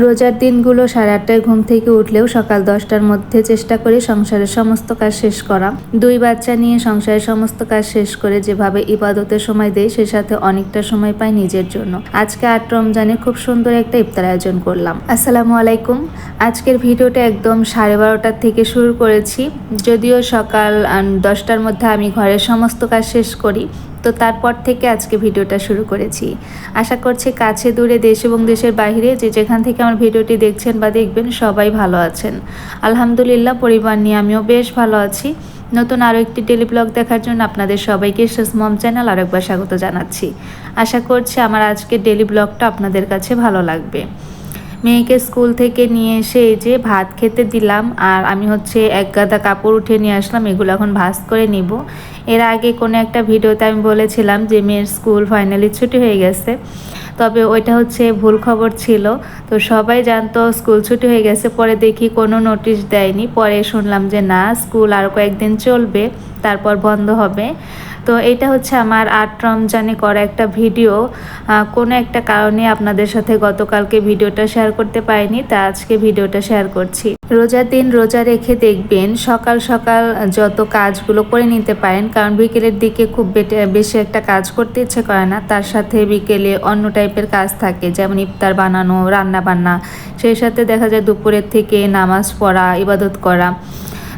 রোজার দিনগুলো সাড়ে আটটায় ঘুম থেকে উঠলেও সকাল দশটার মধ্যে চেষ্টা করি সংসারের সমস্ত কাজ শেষ করা। দুই বাচ্চা নিয়ে সংসারের সমস্ত কাজ শেষ করে যেভাবে ইবাদতের সময় দেয় সে সাথে অনেকটা সময় পাই নিজের জন্য। আজকে আট রমজানে খুব সুন্দর একটা ইফতার আয়োজন করলাম। আসসালামু আলাইকুম। আজকের ভিডিওটা একদম সাড়ে বারোটার থেকে শুরু করেছি। যদিও সকাল দশটার মধ্যে আমি ঘরের সমস্ত কাজ শেষ করি। তো তারপর থেকে আজকে ভিডিওটা শুরু করেছি। আশা করছি কাছে, দূরে, দেশ এবং দেশের বাইরে যে যেখান থেকে আমার ভিডিওটি দেখছেন বা দেখবেন সবাই ভালো আছেন। আলহামদুলিল্লাহ, পরিবার নিয়ে আমিও বেশ ভালো আছি। নতুন আরও একটি ডেলি ব্লগ দেখার জন্য আপনাদের সবাইকে শেষ মম চ্যানেল আরেকবার স্বাগত জানাচ্ছি। আশা করছি আমার আজকের ডেলি ব্লগটা আপনাদের কাছে ভালো লাগবে। মেয়েকে স্কুল থেকে নিয়ে এসে এই যে ভাত খেতে দিলাম, আর আমি হচ্ছে এক গাদা কাপড় উঠে নিয়ে আসলাম, এগুলো এখন ভাঁজ করে নিব। এর আগে কোনো একটা ভিডিওতে আমি বলেছিলাম যে মেয়ের স্কুল ফাইনালি ছুটি হয়ে গেছে, তবে ওইটা হচ্ছে ভুল খবর ছিল। তো সবাই জানতো স্কুল ছুটি হয়ে গেছে, পরে দেখি কোনো নোটিশ দেয়নি, পরে শুনলাম যে না, স্কুল আর কয়েকদিন চলবে, তারপর বন্ধ হবে। তো এটা হচ্ছে আমার আট রমজানে করা একটা ভিডিও। কোনো একটা কারণে আপনাদের সাথে গতকালকে ভিডিওটা শেয়ার করতে পারিনি, তা আজকে ভিডিওটা শেয়ার করছি। রোজার দিন রোজা রেখে দেখবেন সকাল সকাল যত কাজগুলো করে নিতে পারেন, কারণ বিকেলের দিকে খুব বেশি একটা কাজ করতে ইচ্ছে করে না, তার সাথে বিকেলে অন্য টাইপের কাজ থাকে, যেমন ইফতার বানানো, রান্না বান্না, সেই সাথে দেখা যায় দুপুরের থেকে নামাজ পড়া, ইবাদত করা।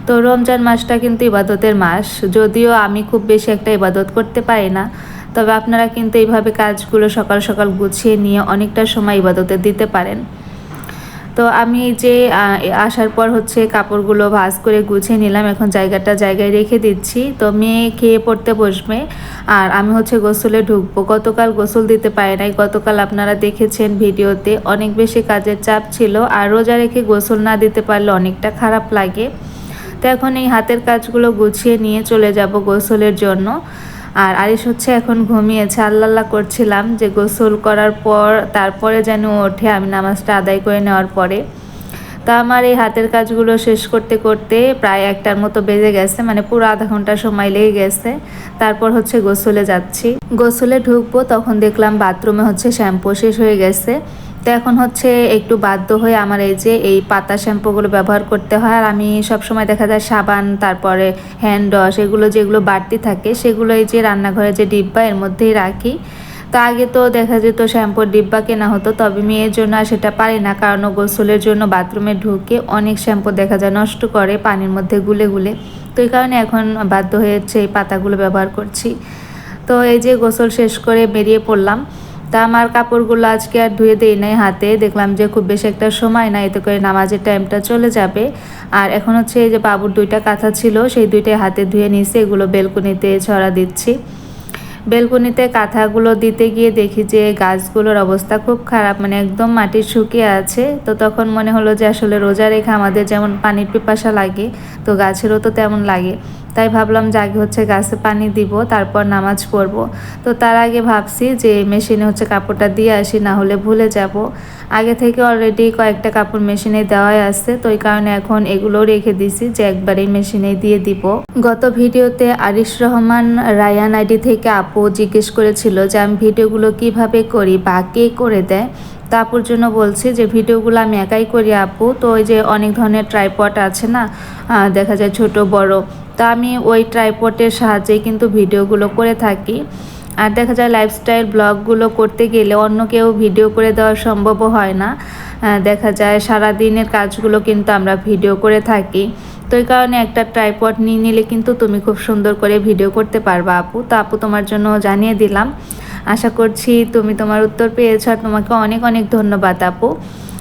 তো রমজান মাসটা কিন্তু ইবাদতের মাস। যদিও আমি খুব বেশি একটা ইবাদত করতে পারি না, তবে আপনারা কিন্তু এইভাবে কাজগুলো সকাল সকাল গুছিয়ে নিয়ে অনেকটা সময় ইবাদতে দিতে পারেন। তো আমি যে আসার পর হচ্ছে কাপড়গুলো ভাজ করে গুছিয়ে নিলাম, এখন জায়গাটা জায়গায় রেখে দিচ্ছি। তো মেয়ে খেয়ে পড়তে বসবে, আর আমি হচ্ছে গোসলে ঢুকবো। গতকাল গোসল দিতে পারি নাই, গতকাল আপনারা দেখেছেন ভিডিওতে, অনেক বেশি কাজের চাপ ছিল, আর রোজা রেখে গোসল না দিতে পারলে অনেকটা খারাপ লাগে। তো এখন এই হাতের কাজগুলো গুছিয়ে নিয়ে চলে যাব গোসলের জন্য। আর আরিশ হচ্ছে এখন ঘুমিয়েছে আল্লাহ করছিলাম যে গোসল করার পর, তারপরে যেন ওঠে, আমি নামাজটা আদায় করে নেওয়ার পরে। তা আমার এই হাতের কাজগুলো শেষ করতে করতে প্রায় একটার মতো বেজে গেছে মানে পুরো আধা ঘণ্টা সময় লেগে গেছে। তারপর হচ্ছে গোসলে যাচ্ছি। গোসলে ঢুকবো, তখন দেখলাম বাথরুমে হচ্ছে শ্যাম্পু শেষ হয়ে গেছে। তো এখন হচ্ছে একটু বাধ্য হয়ে আমার এই যে এই পাতা শ্যাম্পুগুলো ব্যবহার করতে হয়। আর আমি সবসময় দেখা যায় সাবান, তারপরে হ্যান্ড ওয়াশ এগুলো যেগুলো বাড়তি থাকে সেগুলো এই যে রান্নাঘরে যে ডিব্বা এর মধ্যেই রাখি। তো আগে তো দেখা যেত শ্যাম্পুর ডিব্বা কেনা হতো, তবে মেয়ের জন্য আর সেটা পারি না। কারণ গোসলের জন্য বাথরুমে ঢুকে অনেক শ্যাম্পু দেখা যায় নষ্ট করে পানির মধ্যে গুলে গুলে। তো এই কারণে এখন বাধ্য হয়েছে এই পাতাগুলো ব্যবহার করছি। তো এই যে গোসল শেষ করে বেরিয়ে পড়লাম। তা আমার কাপড়গুলো আজকে আর ধুয়ে দেই নাই হাতে। দেখলাম যে খুব বেশি একটা সময় না এতে করে নামাজের টাইমটা চলে যাবে। আর এখন হচ্ছে এই যে বাবুর দুইটা কাঁথা ছিল, সেই দুইটাই হাতে ধুয়ে নিয়েছে, এগুলো বেলকুনিতে ছড়া দিচ্ছি। বেলকুনিতে কাঁথাগুলো দিতে গিয়ে দেখি যে গাছগুলোর অবস্থা খুব খারাপ মানে একদম মাটি শুকিয়ে আছে। তো তখন মনে হলো যে আসলে রোজা রেখে আমাদের যেমন পানির পিপাসা লাগে, তো গাছেরও তো তেমন লাগে। তাই ভাবলাম যে আগে হচ্ছে গাছে পানি দিব, তারপর নামাজ পড়ব। তো তার আগে ভাবছি যে মেশিনে হচ্ছে কাপড়টা দিয়ে আসি, না হলে ভুলে যাব। আগে থেকে অলরেডি কয়েকটা কাপড় মেশিনে দেওয়াই আছে, তো এই কারণে এখন এগুলো রেখে দিছি যে একবারেই মেশিনে দিয়ে দিব। গত ভিডিওতে আরিশ রহমান রায়ান আইডি থেকে আপু জিজ্ঞেস করেছিল যে আমি ভিডিওগুলো কীভাবে করি বা কে করে দেয়। তা আপুর জন্য বলছি যে ভিডিওগুলো আমি একাই করি আপু। তো ওই যে অনেক ধরনের ট্রাইপড আছে না দেখা যায় ছোট, বড়। তা আমি ওই ট্রাইপটের সাহায্যেই কিন্তু ভিডিওগুলো করে থাকি। আর দেখা যায় লাইফস্টাইল ব্লগগুলো করতে গেলে অন্য কেউ ভিডিও করে দেওয়া সম্ভব হয় না। দেখা যায় সারা দিনের কাজগুলো কিন্তু আমরা ভিডিও করে থাকি। তো এই কারণে একটা ট্রাইপড নিয়ে নিলে কিন্তু তুমি খুব সুন্দর করে ভিডিও করতে পারবা আপু। তো আপু তোমার জন্য জানিয়ে দিলাম। আশা করছি তুমি তোমার উত্তর পেয়েছ। আর তোমাকে অনেক অনেক ধন্যবাদ আপু।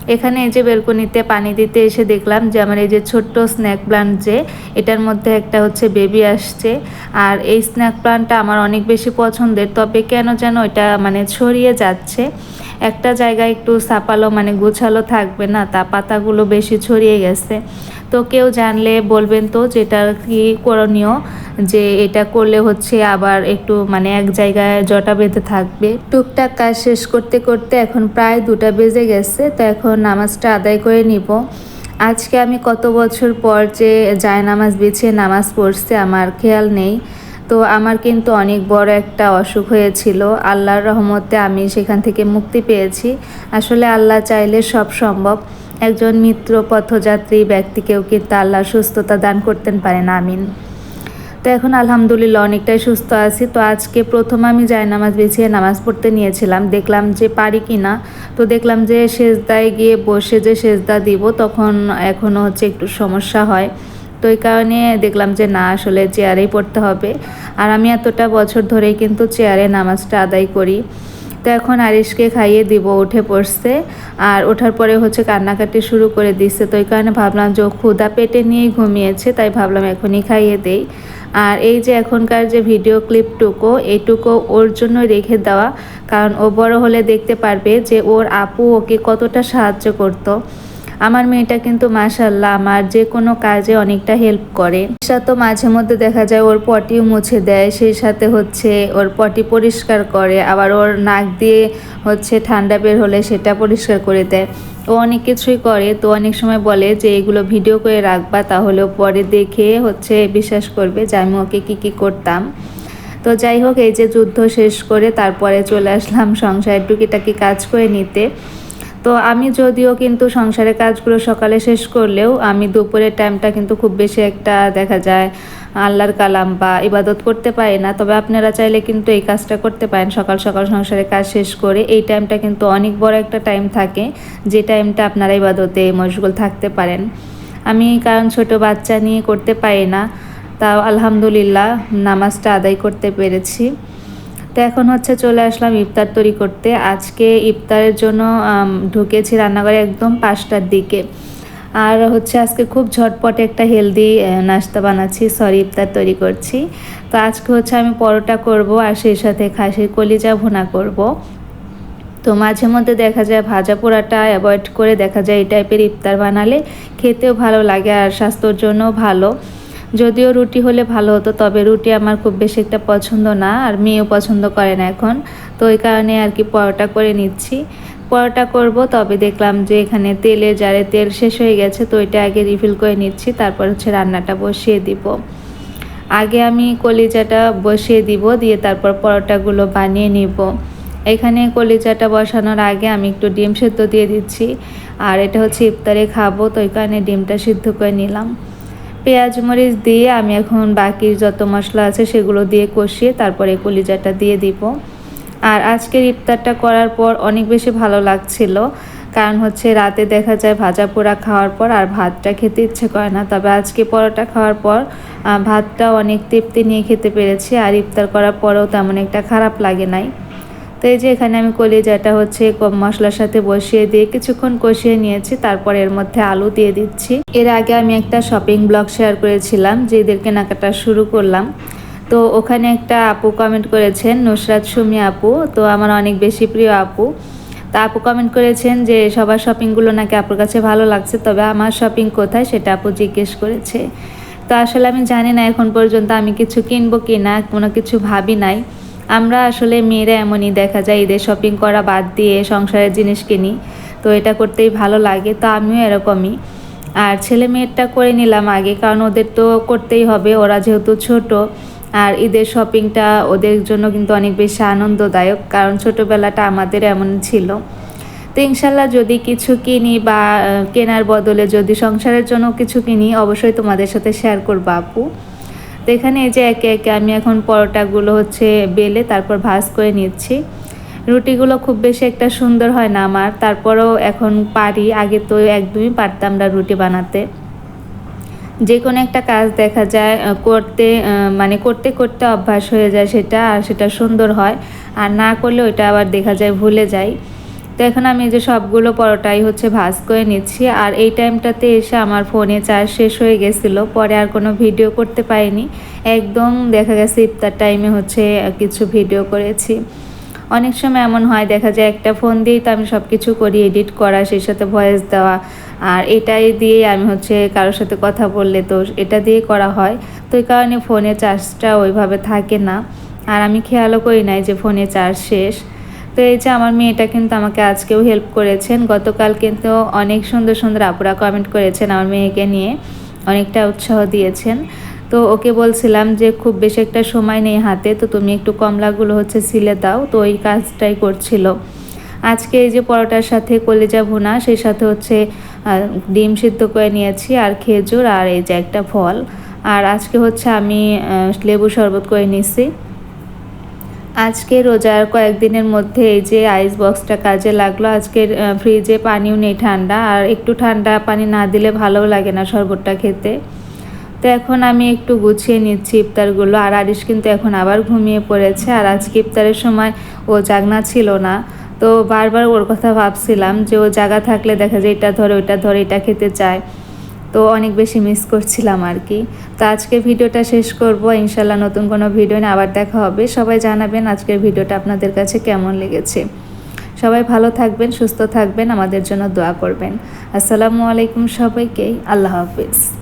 এখানে এই যে বেলকনিতে পানি দিতে এসে দেখলাম যে আমার এই যে ছোট্ট স্ন্যাক প্লান্ট যে, এটার মধ্যে একটা হচ্ছে বেবি আসছে। আর এই স্ন্যাক প্লান্টটা আমার অনেক বেশি পছন্দের, তবে কেন যেন এটা মানে ছড়িয়ে যাচ্ছে। একটা জায়গায় একটু সাপালো মানে গোছালো থাকবে না, তা পাতাগুলো বেশি ছড়িয়ে গেছে। তো কেউ জানলে বলবেন তো যেটা কি করণীয়, যে এটা করলে হচ্ছে আবার একটু মানে এক জায়গায় জটা বেঁধে থাকবে। টুকটাক কাজ শেষ করতে করতে এখন প্রায় দুটা বেজে গেছে, তো এখন নামাজটা আদায় করে নিব। আজকে আমি কত বছর পর যে যায় নামাজ বিছিয়ে নামাজ পড়ছে, আমার খেয়াল নেই। তো আমার কিন্তু অনেক বড় একটা অসুখ হয়েছিল। আল্লাহর রহমতে আমি সেখান থেকে মুক্তি পেয়েছি। আসলে আল্লাহ চাইলে সব সম্ভব। একজন মিত্র পথযাত্রী ব্যক্তিকেও কিন্তু আল্লাহ সুস্থতা দান করতেন পারেন, আমিন। তো এখন আলহামদুলিল্লাহ অনেকটাই সুস্থ আছি। তো আজকে প্রথম আমি যাই নামাজ বিছিয়ে নামাজ পড়তে নিয়েছিলাম। দেখলাম যে পারি কি না তো দেখলাম যে সেজদায় গিয়ে বসে যে সেজদা দিব, তখন এখনও হচ্ছে একটু সমস্যা হয়। তো এই কারণে দেখলাম যে না, আসলে চেয়ারেই পড়তে হবে। আর আমি এতটা বছর ধরেই কিন্তু চেয়ারে নামাজটা আদায় করি। তো এখন আরিশকে খাইয়ে দিব, উঠে পড়ছে। আর ওঠার পরে হচ্ছে কান্নাকাটি শুরু করে দিচ্ছে। তো এই কারণে ভাবলাম যে ক্ষুদা পেটে নিয়েই ঘুমিয়েছে, তাই ভাবলাম এখনই খাইয়ে দেই। আর এই যে এখনকার যে ভিডিও ক্লিপটুকু এইটুকু ওর জন্য রেখে দেওয়া। কারণ ও বড় হলে দেখতে পারবে যে ওর আপু ওকে কতটা সাহায্য করতো। আমার মেয়েটা কিন্তু মাশাল্লাহ আমার যে কোনো কাজে অনেকটা হেল্প করে। তো মাঝে মধ্যে দেখা যায় ওর পটিও মুছে দেয়, সেই সাথে হচ্ছে ওর পটি পরিষ্কার করে, আবার ওর নাক দিয়ে হচ্ছে ঠান্ডা বের হলে সেটা পরিষ্কার করে দেয়। ও অনেক কিছুই করে, তো অনেক সময় বলে যে এগুলো ভিডিও করে রাখবা তাহলেও পরে দেখে হচ্ছে বিশ্বাস করবে যে আমি ওকে কী কী করতাম। তো যাই হোক, এই যে যুদ্ধ শেষ করে তারপরে চলে আসলাম সংসারের টুকিটাকি কাজ করে নিতে। তো আমি যদিও কিন্তু সংসারের কাজগুলো সকালে শেষ করলেও আমি দুপুরের টাইমটা কিন্তু খুব বেশি একটা দেখা যায় আল্লাহর কালাম বা ইবাদত করতে পারি না। তবে আপনারা চাইলে কিন্তু এই কাজটা করতে পারেন। সকাল সকাল সংসারের কাজ শেষ করে এই টাইমটা কিন্তু অনেক বড় একটা টাইম থাকে, যে টাইমটা আপনারা ইবাদতে মশগুল থাকতে পারেন। আমি কারণ ছোট বাচ্চা নিয়ে করতে পারি না, তাও আলহামদুলিল্লাহ নামাজটা আদায় করতে পেরেছি। তো এখন হচ্ছে চলে আসলাম ইফতার তৈরি করতে। আজকে ইফতারের জন্য ঢুকেছি রান্নাঘরে একদম পাঁচটার দিকে। আর হচ্ছে আজকে খুব ঝটপটে একটা হেলদি নাস্তা বানাচ্ছি। সরি, ইফতার তৈরি করছি। তো আজকে হচ্ছে আমি পরোটা করব আর সেই সাথে খাসির কলিজা ভুনা করব। তো মাঝে মধ্যে দেখা যায় ভাজা পোড়াটা অ্যাভয়েড করে দেখা যায় এই টাইপের ইফতার বানালে খেতেও ভালো লাগে আর স্বাস্থ্যর জন্যও ভালো। যদিও রুটি হলে ভালো হতো, তবে রুটি আমার খুব বেশি একটা পছন্দ না, আর মেয়েও পছন্দ করে না এখন। তো ওই কারণে আর কি পরোটা করে নিচ্ছি। পরোটা করব, তবে দেখলাম যে এখানে তেলে জারে তেল শেষ হয়ে গেছে, তো এটা আগে রিফিল করে নিচ্ছি, তারপর হচ্ছে রান্নাটা বসিয়ে দিব। আগে আমি কলিজাটা বসিয়ে দিব, দিয়ে তারপর পরোটাগুলো বানিয়ে নিব। এখানে কলিজাটা বসানোর আগে আমি একটু ডিম সেদ্ধ দিয়ে দিচ্ছি, আর এটা হচ্ছে ইফতারে খাব, তো ওই কারণে ডিমটা সিদ্ধ করে নিলাম। পেঁয়াজ, মরিচ দিয়ে আমি এখন বাকি যত মশলা আছে সেগুলো দিয়ে কষিয়ে তারপরে কলিজাটা দিয়ে দিব। আর আজকের ইফতারটা করার পর অনেক বেশি ভালো লাগছিল, কারণ হচ্ছে রাতে দেখা যায় ভাজা পোড়া খাওয়ার পর আর ভাতটা খেতে ইচ্ছে করে না। তবে আজকে পরোটা খাওয়ার পর ভাতটা অনেক তৃপ্তি নিয়ে খেতে পেরেছি, আর ইফতার করার পরেও তেমন একটা খারাপ লাগে নাই। তো এই যে এখানে আমি কলিজাটা হচ্ছে কম মশলার সাথে বসিয়ে দিয়ে কিছুক্ষণ কষিয়ে নিয়েছি, তারপর এর মধ্যে আলু দিয়ে দিচ্ছি। এর আগে আমি একটা শপিং ব্লগ শেয়ার করেছিলাম, যে এদের কেনাকাটা শুরু করলাম। তো ওখানে একটা আপু কমেন্ট করেছেন, নুসরাত সুমি আপু, তো আমার অনেক বেশি প্রিয় আপু। তা আপু কমেন্ট করেছেন যে, সবার শপিংগুলো নাকি আপুর কাছে ভালো লাগছে, তবে আমার শপিং কোথায়? সেটা আপু জিজ্ঞেস করেছে। তো আসলে আমি জানি না এখন পর্যন্ত আমি কিছু কিনবো কি না কোনো কিছু ভাবি নাই। আমরা আসলে মেয়েরা এমনই, দেখা যায় ঈদের শপিং করা বাদ দিয়ে সংসারের জিনিস কিনি, তো এটা করতেই ভালো লাগে, তো আমিও এরকমই। আর ছেলে মেয়েরটা করে নিলাম আগে, কারণ ওদের তো করতেই হবে, ওরা যেহেতু ছোট, আর ঈদের শপিংটা ওদের জন্য কিন্তু অনেক বেশি আনন্দদায়ক, কারণ ছোটোবেলাটা আমাদের এমন ছিল। তো ইনশাল্লাহ যদি কিছু কিনি বা কেনার বদলে যদি সংসারের জন্য কিছু কিনি, অবশ্যই তোমাদের সাথে শেয়ার করব আপু। তো এখানে এই যে একে একে আমি এখন পরোটাগুলো হচ্ছে বেলে তারপর ভাজ করে নিচ্ছি। রুটিগুলো খুব বেশি একটা সুন্দর হয় না আমার। তারপরেও এখন পারি। আগে তো একদমই পারতাম না রুটি বানাতে। যে কোনো একটা কাজ দেখা যায় করতে মানে করতে করতে অভ্যাস হয়ে যায় সেটা, আর সেটা সুন্দর হয়। আর না করলে ওইটা আবার দেখা যায় ভুলে যায় তো এখন আমি যে সবগুলো পরোটাই হচ্ছে ভাজ করে নিচ্ছি, আর এই টাইমটাতে এসে আমার ফোনে চার্জ শেষ হয়ে গেছিল, পরে আর কোনো ভিডিও করতে পারিনি। একদম দেখা গেছে ইফতার টাইমে হচ্ছে কিছু ভিডিও করেছি। অনেক সময় এমন হয়, দেখা যায় একটা ফোন দিয়েই তো আমি সব কিছু করি, এডিট করা, সেই সাথে ভয়েস দেওয়া, আর এটাই দিয়ে আমি হচ্ছে কারোর সাথে কথা বললে তো এটা দিয়ে করা হয়। তো এই কারণে ফোনে চার্জটা ওইভাবে থাকে না। আর আমি খেয়ালও করি নাই যে ফোনে চার্জ শেষ। তো এই যে আমার মেয়েটা কিন্তু আমাকে আজকেও হেল্প করেছেন। গতকাল কিন্তু অনেক সুন্দর সুন্দর আপুরা কমেন্ট করেছেন আমার মেয়েকে নিয়ে। অনেকটা উৎসাহ দিয়েছেন। তো ওকে বলছিলাম যে খুব বেশি একটা সময় নেই হাতে, তো তুমি একটু কমলাগুলো হচ্ছে সিলে দাও। তো ওই কাজটাই করছিল। আজকে এই যে পরোটার সাথে কলিজা ভুনা, সেই সাথে হচ্ছে ডিম সিদ্ধ করে নিয়েছি আর খেজুর আর এই যে একটা ফল। আর আজকে হচ্ছে আমি লেবু শরবত করে নিছি। আজকে রোজার কয়েকদিনের মধ্যে এই যে আইস বক্সটা কাজে লাগল, আজকের ফ্রিজে পানিও নেই ঠান্ডা, আর একটু ঠান্ডা পানি না দিলে ভালোও লাগে না শরবতটা খেতে। তো এখন আমি একটু গুছিয়ে নিচ্ছি ইফতারগুলো, আর আরিশ কিন্তু এখন আবার ঘুমিয়ে পড়েছে, আর আজকে ইফতারের সময় ও জাগনা ছিল না। তো বারবার ওর কথা ভাবছিলাম যে ও জায়গা থাকলে দেখা যায় এটা ধরে, ওইটা ধরে, এটা খেতে চায়। তো অনেক বেশি মিস করছিলাম আর কি। তো আজকে ভিডিওটা শেষ করব। ইনশাল্লাহ নতুন কোনো ভিডিও নিয়ে আবার দেখা হবে। সবাই জানাবেন আজকের ভিডিওটা আপনাদের কাছে কেমন লেগেছে। সবাই ভালো থাকবেন, সুস্থ থাকবেন, আমাদের জন্য দোয়া করবেন। আসসালামু আলাইকুম সবাইকে। আল্লাহ হাফিজ।